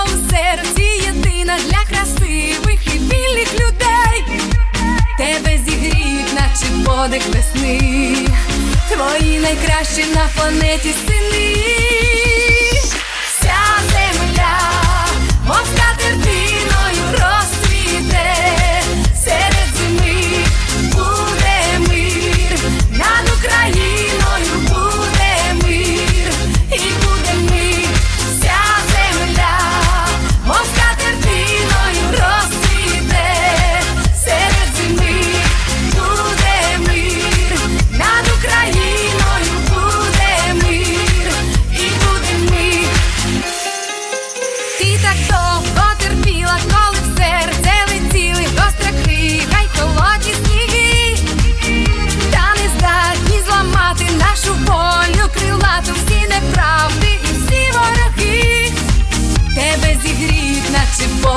Вона у серці єдина для красивих і вільних людей. Тебе зігріють, наче подих весни, твої найкращі на планеті сини.